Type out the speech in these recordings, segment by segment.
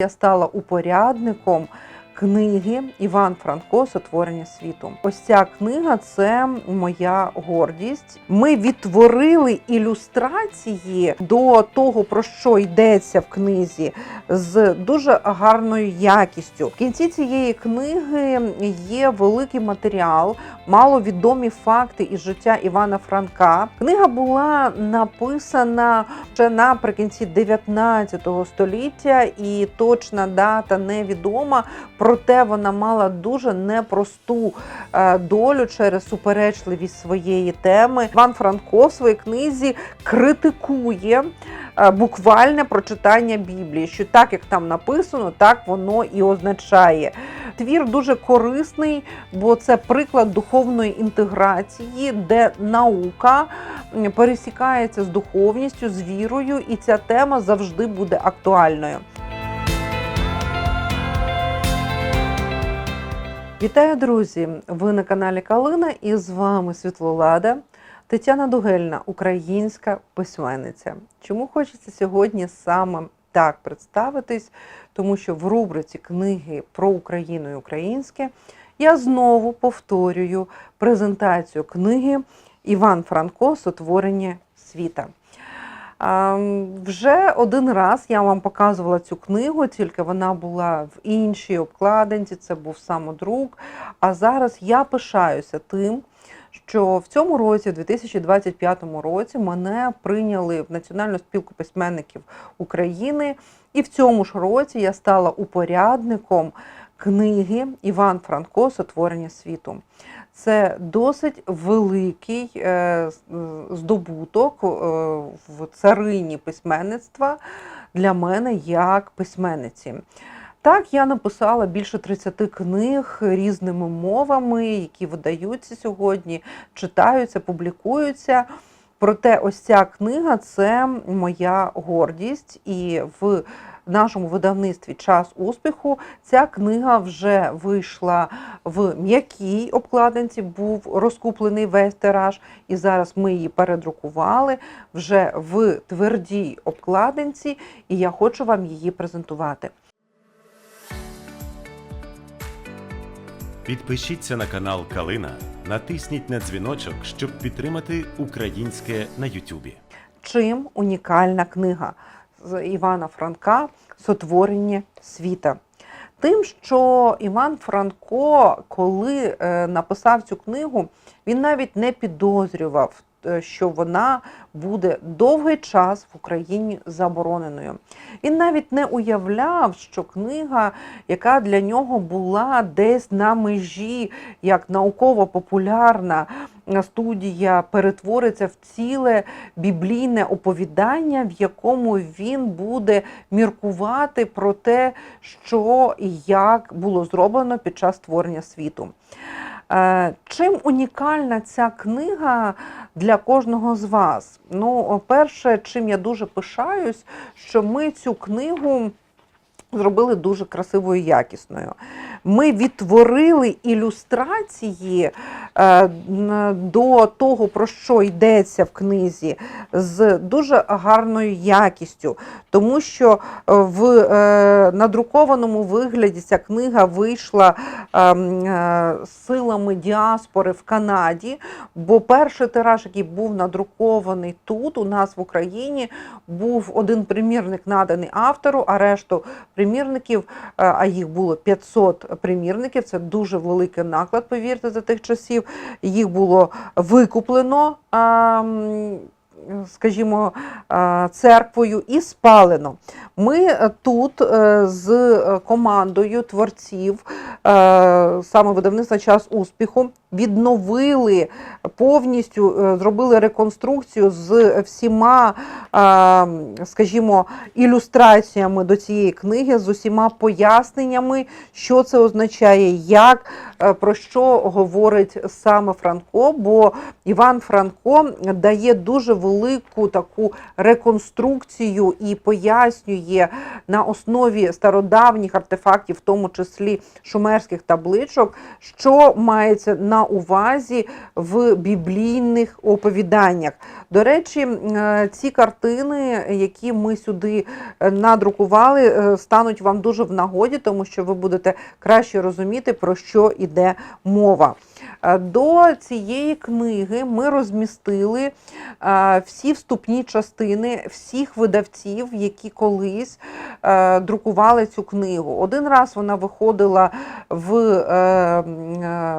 Я стала упорядником книги Іван Франко Сотворення світу. Ось ця книга це моя гордість. Ми відтворили ілюстрації до того, про що йдеться в книзі, з дуже гарною якістю. В кінці цієї книги є великий матеріал, маловідомі факти із життя Івана Франка. Книга була написана ще наприкінці 19 століття, і точна дата невідома. Проте вона мала дуже непросту е, долю через суперечливість своєї теми. Іван Франко в своїй книзі критикує е, буквальне прочитання Біблії, що так як там написано, так воно і означає. Твір дуже корисний, бо це приклад духовної інтеграції, де наука пересікається з духовністю, з вірою, і ця тема завжди буде актуальною. Вітаю, друзі! Ви на каналі Калина і з вами Світлолада. Тетяна Дугельна, українська письменниця. Чому хочеться сьогодні саме так представитись? Тому що в рубриці книги про Україну і українське я знову повторюю презентацію книги Іван Франко Сотворення світа. Вже один раз я вам показувала цю книгу, тільки вона була в іншій обкладинці, це був самодрук. А зараз я пишаюся тим, що в цьому році, в 2025 році, мене прийняли в Національну спілку письменників України, і в цьому ж році я стала упорядником книги Іван Франко Сотворення світу. Це досить великий е, здобуток е, в царині письменництва для мене як письменниці. Так, я написала більше 30 книг різними мовами, які видаються сьогодні, читаються, публікуються. Проте, ось ця книга це моя гордість, і в нашому видавництві Час успіху ця книга вже вийшла в м'якій обкладинці, був розкуплений весь тираж, і зараз ми її передрукували вже в твердій обкладинці, і я хочу вам її презентувати. Підпишіться на канал Калина, натисніть на дзвіночок, щоб підтримати українське на Ютубі. Чим унікальна книга з Івана Франка Сотворення світа? Тим, що Іван Франко, коли е, написав цю книгу, він навіть не підозрював, е, що вона буде довгий час в Україні забороненою. Він навіть не уявляв, що книга, яка для нього була десь на межі, як науково-популярна студія, перетвориться в ціле біблійне оповідання, в якому він буде міркувати про те, що і як було зроблено під час створення світу. Е, Чим унікальна ця книга для кожного з вас? Ну, перше, чим я дуже пишаюсь, що ми цю книгу зробили дуже красивою і якісною. Ми відтворили ілюстрації е, до того, про що йдеться в книзі, з дуже гарною якістю, тому що е, в е, надрукованому вигляді ця книга вийшла силами діаспори в Канаді, бо перший тираж, який був надрукований тут, у нас в Україні, був один примірник наданий автору, а решту примірників, е, а їх було 500 примірників. Це дуже великий наклад, повірте, за тих часів. Їх було викуплено. Скажімо, церквою і спалено. Ми е, тут е, з командою творців, саме видавництва час успіху, відновили повністю, е, зробили реконструкцію з всіма, е, скажімо, ілюстраціями до цієї книги, з усіма поясненнями, що це означає, як, е, про що говорить саме Франко. Бо Іван Франко дає дуже велику таку реконструкцію і пояснює на основі стародавніх артефактів, в тому числі шумерських табличок, що мається на на увазі в біблійних оповіданнях. До речі, е, ці картини, які ми сюди е, надрукували, е, стануть вам дуже в нагоді, тому що ви будете краще розуміти, про що йде мова. До цієї книги ми розмістили всі вступні частини всіх видавців, які колись друкували цю книгу. Один раз вона виходила в,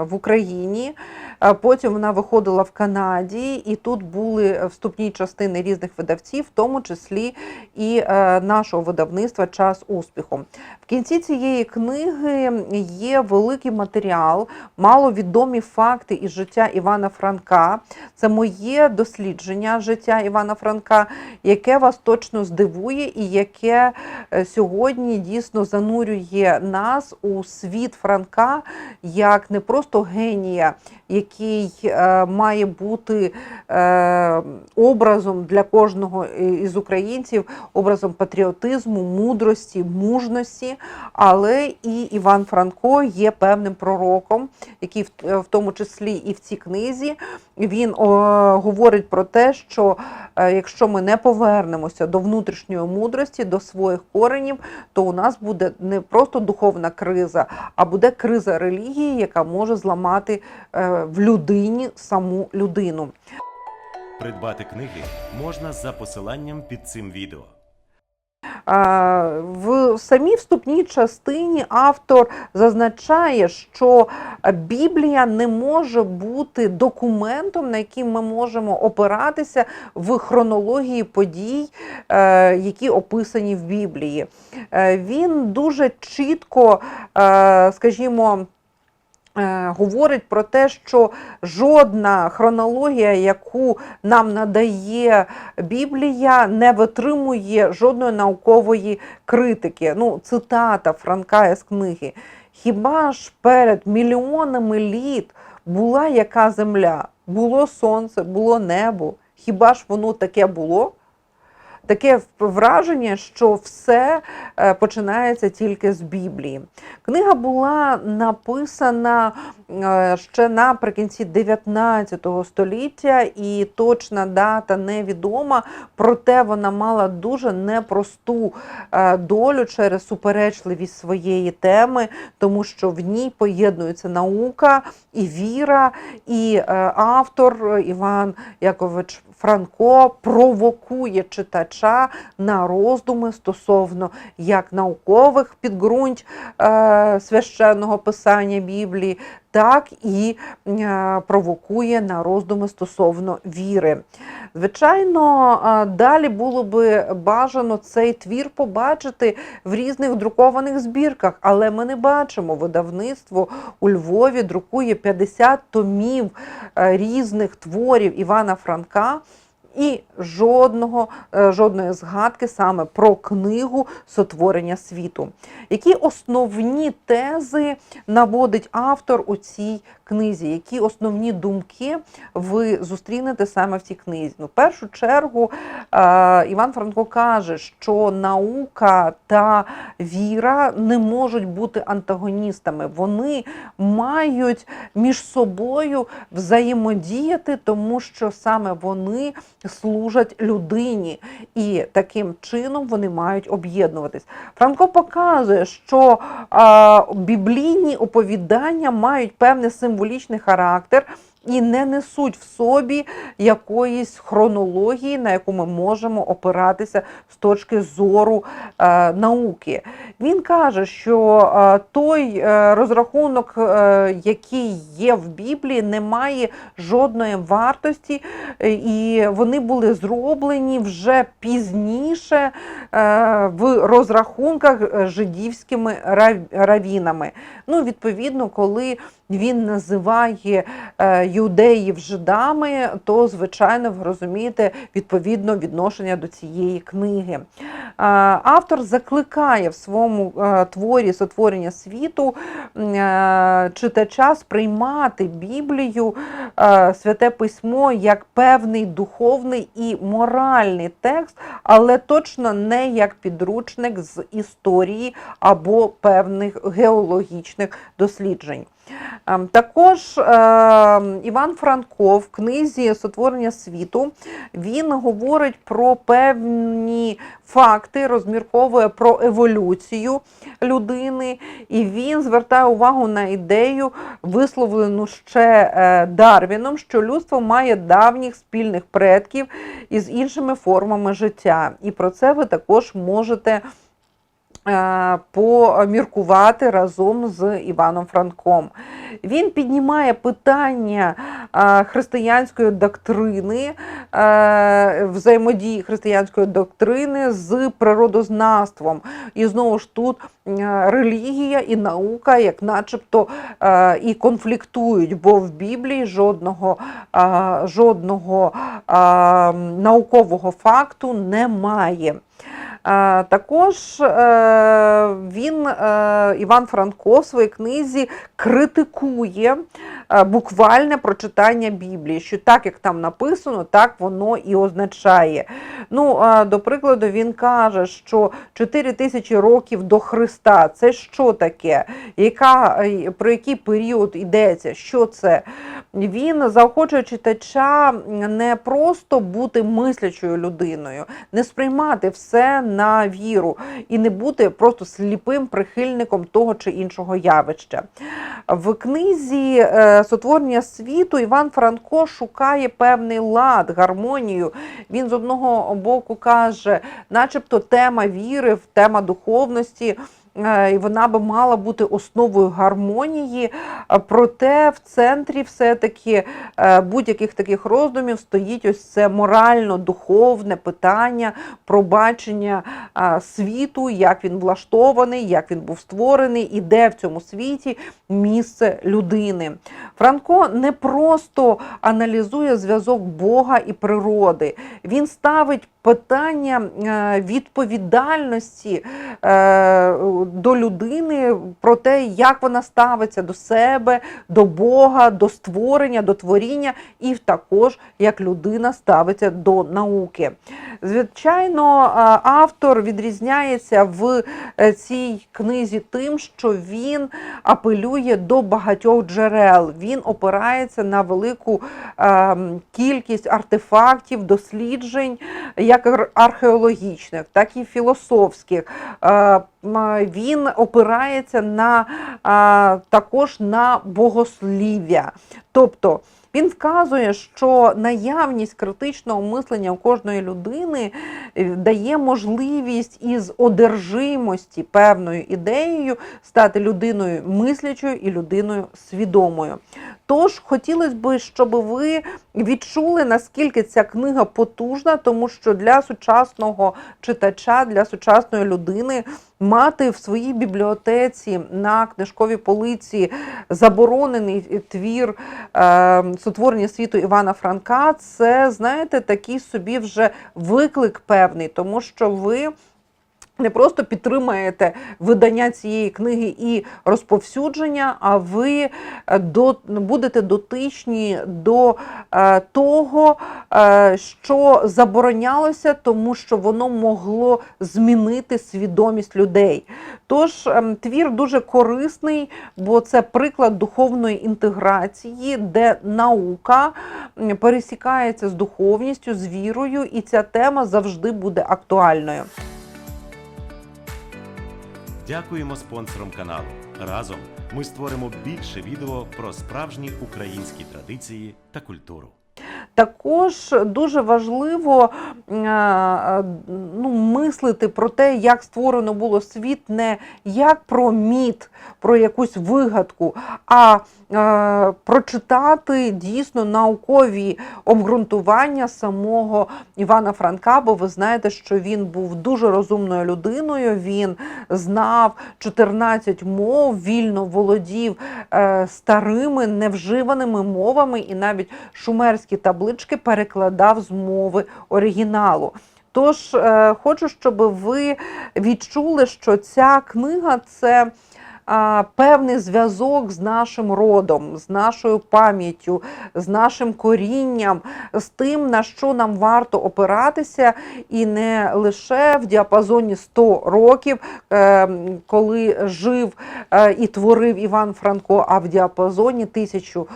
в Україні. А Потім вона виходила в Канаді, і тут були вступні частини різних видавців, в тому числі і е, нашого видавництва Час успіху. В кінці цієї книги є великий матеріал, маловідомі факти із життя Івана Франка. Це моє дослідження життя Івана Франка, яке вас точно здивує, і яке е, сьогодні дійсно занурює нас у світ Франка як не просто генія, який е, має бути е, образом для кожного із українців, образом патріотизму, мудрості, мужності. Але і Іван Франко є певним пророком, який в, тому числі і в цій книзі він говорить про те, що е, якщо ми не повернемося до внутрішньої мудрості, до своїх коренів, то у нас буде не просто духовна криза, а буде криза релігії, яка може зламати в людині саму людину. Придбати книги можна за посиланням під цим відео. В самій вступній частині автор зазначає, що Біблія не може бути документом, на який ми можемо опиратися в хронології подій, е, які описані в Біблії. Е, Він дуже чітко, е, скажімо, Говорить про те, що жодна хронологія, яку нам надає Біблія, не витримує жодної наукової критики. Ну, цитата Франка із книги. Хіба ж перед мільйонами літ була яка земля? Було сонце, було небо. Хіба ж воно таке було? Таке враження, що все е, починається тільки з Біблії. Книга була написана е, ще наприкінці 19 століття, і точна дата невідома, проте вона мала дуже непросту е, долю через суперечливість своєї теми, тому що в ній поєднується наука і віра, і автор Іван Якович Франко провокує читача на роздуми стосовно як наукових підґрунть е, священного писання Біблії, так і е, провокує на роздуми стосовно віри. Звичайно, е, далі було би бажано цей твір побачити в різних друкованих збірках, але ми не бачимо. Видавництво у Львові друкує 50 томів е, різних творів Івана Франка. І жодного, е, жодної згадки саме про книгу сотворення світу. Які основні тези наводить автор у цій книзі? Які основні думки ви зустрінете саме в цій книзі? Ну, в першу чергу е, Іван Франко каже, що наука та віра не можуть бути антагоністами. Вони мають між собою взаємодіяти, тому що саме вони служать людині, і таким чином вони мають об'єднуватись. Франко показує, що біблійні оповідання мають певний символічний характер. І не несуть в собі якоїсь хронології, на яку ми можемо опиратися з точки зору е, науки. Він каже, що е, той е, розрахунок, е, який є в Біблії, не має жодної вартості, е, і вони були зроблені вже пізніше е, в розрахунках е, жидівськими рав- равінами. Ну, відповідно, коли він називає е, юдеїв жидами, то, звичайно, ви розумієте відповідно відношення до цієї книги. Е, Автор закликає в своєму е, творі сотворення світу читача сприймати Біблію, святе письмо як певний духовний і моральний текст, але точно не як підручник з історії або певних геологічних досліджень. Ем, Також е, Іван Франко в книзі Сотворення світу він говорить про певні факти, розмірковує про еволюцію людини, і він звертає увагу на ідею, висловлену ще е, Дарвіном, що людство має давніх спільних предків із іншими формами життя. І про це ви також можете поміркувати разом з Іваном Франком. Він піднімає питання е, християнської доктрини, е, взаємодії християнської доктрини з природознавством. І знову ж тут е, релігія і наука, як начебто, е, і конфліктують, бо в Біблії жодного, е, жодного е, наукового факту немає. Е, Також е, він, е, Іван Франко, в своїй книзі критикує буквальне прочитання Біблії, що так, як там написано, так воно і означає. Ну, до прикладу, він каже, що 4 тисячі років до Христа це що таке? Яка, про який період йдеться? Що це? Він заохочує читача не просто бути мислячою людиною, не сприймати все на віру і не бути просто сліпим прихильником того чи іншого явища. В книзі е, Сотворення світу Іван Франко шукає певний лад, гармонію. Він з одного боку каже, начебто тема віри, тема духовності. Е, І вона би мала бути основою гармонії, проте в центрі все-таки е, будь-яких таких роздумів стоїть ось це морально-духовне питання про бачення світу, як він влаштований, як він був створений, і де в цьому світі місце людини. Франко не просто аналізує зв'язок Бога і природи, він ставить питання е, відповідальності е, до людини про те, як вона ставиться до себе, до Бога, до створення, до творіння, і також як людина ставиться до науки. Звичайно, е, автор відрізняється в цій книзі тим, що він апелює до багатьох джерел. Він опирається на велику е, кількість артефактів, досліджень, як ар- археологічних, так і філософських. Він опирається на е, також на богослів'я. Тобто він вказує, що наявність критичного мислення у кожної людини е, дає можливість із одержимості певною ідеєю стати людиною мислячою і людиною свідомою. Тож хотілося б, щоб ви відчули, наскільки ця книга потужна, тому що для сучасного читача, для сучасної людини мати в своїй бібліотеці на книжковій полиці заборонений твір е, сотворення світу Івана Франка, це, знаєте, такий собі вже виклик певний, тому що ви. Не просто підтримаєте видання цієї книги і розповсюдження, а ви е, до, будете дотичні до е, того, е, що заборонялося, тому що воно могло змінити свідомість людей. Тож ем, твір дуже корисний, бо це приклад духовної інтеграції, де наука пересікається з духовністю, з вірою, і ця тема завжди буде актуальною. Дякуємо спонсорам каналу. Разом ми створимо більше відео про справжні українські традиції та культуру. Також дуже важливо е, ну, мислити про те, як створено було світ, не як про міт, про якусь вигадку, а е, прочитати дійсно наукові обґрунтування самого Івана Франка, бо ви знаєте, що він був дуже розумною людиною. Він знав 14 мов, вільно володів е, старими невживаними мовами, і навіть шумерські таблички перекладав з мови оригіналу. Тож е, хочу, щоб ви відчули, що ця книга це певний зв'язок з нашим родом, з нашою пам'яттю, з нашим корінням, з тим, на що нам варто опиратися, і не лише в діапазоні 100 років, е, коли жив е, і творив Іван Франко, а в діапазоні тисячу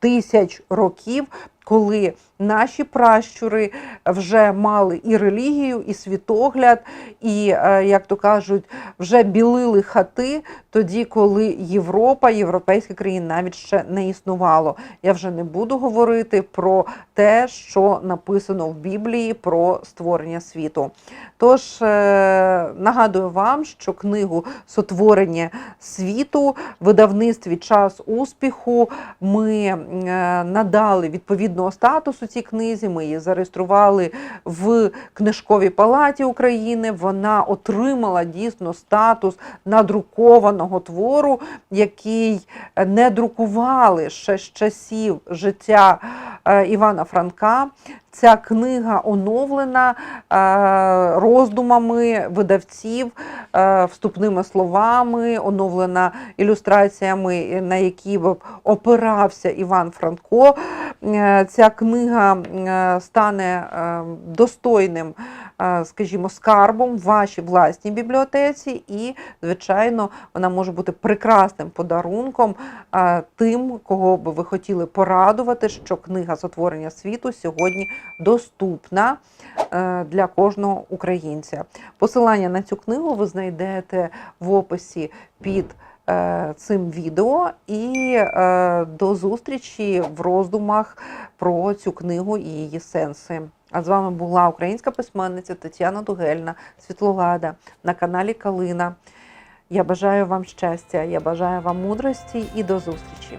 тисяч років, коли наші пращури вже мали і релігію, і світогляд, і, е, як то кажуть, вже білили хати тоді, коли Європа, європейські країни навіть ще не існувало. Я вже не буду говорити про те, що написано в Біблії про створення світу. Тож е, нагадую вам, що книгу Сотворення світу видавництві час успіху ми е, надали відповідного статусу цій книзі. Ми її зареєстрували в книжковій палаті України. Вона отримала дійсно статус надрукованого твору, який не друкували ще з часів життя е, Івана Франка. Ця книга оновлена е, роздумами видавців, е, вступними словами, оновлена ілюстраціями, на які б опирався Іван Франко. Е, Ця книга е, стане е, достойним, е, скажімо, скарбом в вашій власній бібліотеці, і, звичайно, вона може бути прекрасним подарунком тим, кого би ви хотіли порадувати, що книга сотворення світу сьогодні доступна е, для кожного українця. Посилання на цю книгу ви знайдете в описі під е, цим відео. І е, до зустрічі в роздумах про цю книгу і її сенси. А з вами була українська письменниця Тетяна Дугельна, Світлогада на каналі Калина. Я бажаю вам щастя, я бажаю вам мудрості і до зустрічі.